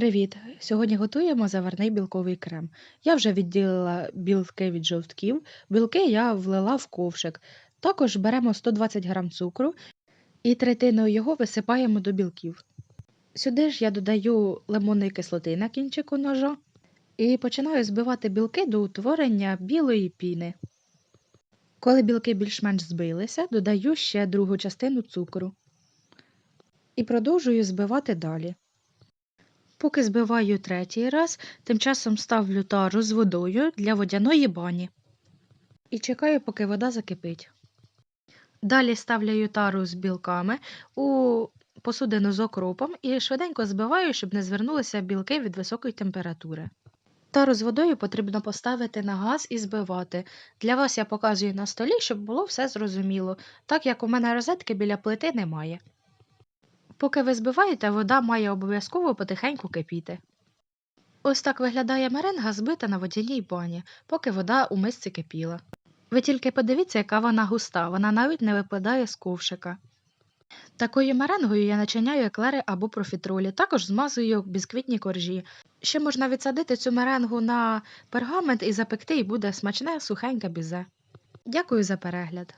Привіт! Сьогодні готуємо заварний білковий крем. Я вже відділила білки від жовтків. Білки я влила в ковшик. Також беремо 120 г цукру і третиною його висипаємо до білків. Сюди ж я додаю лимонної кислоти на кінчику ножа і починаю збивати білки до утворення білої піни. Коли білки більш-менш збилися, додаю ще другу частину цукру і продовжую збивати далі. Поки збиваю третій раз, тим часом ставлю тару з водою для водяної бані і чекаю, поки вода закипить. Далі ставлю тару з білками у посудину з окропом і швиденько збиваю, щоб не звернулися білки від високої температури. Тару з водою потрібно поставити на газ і збивати. Для вас я показую на столі, щоб було все зрозуміло, так як у мене розетки біля плити немає. Поки ви збиваєте, вода має обов'язково потихеньку кипіти. Ось так виглядає меренга, збита на водяній бані, поки вода у мисці кипіла. Ви тільки подивіться, яка вона густа, вона навіть не випадає з ковшика. Такою меренгою я начиняю еклери або профітролі, також змазую бісквітні коржі. Ще можна відсадити цю меренгу на пергамент і запекти, і буде смачне сухеньке бізе. Дякую за перегляд!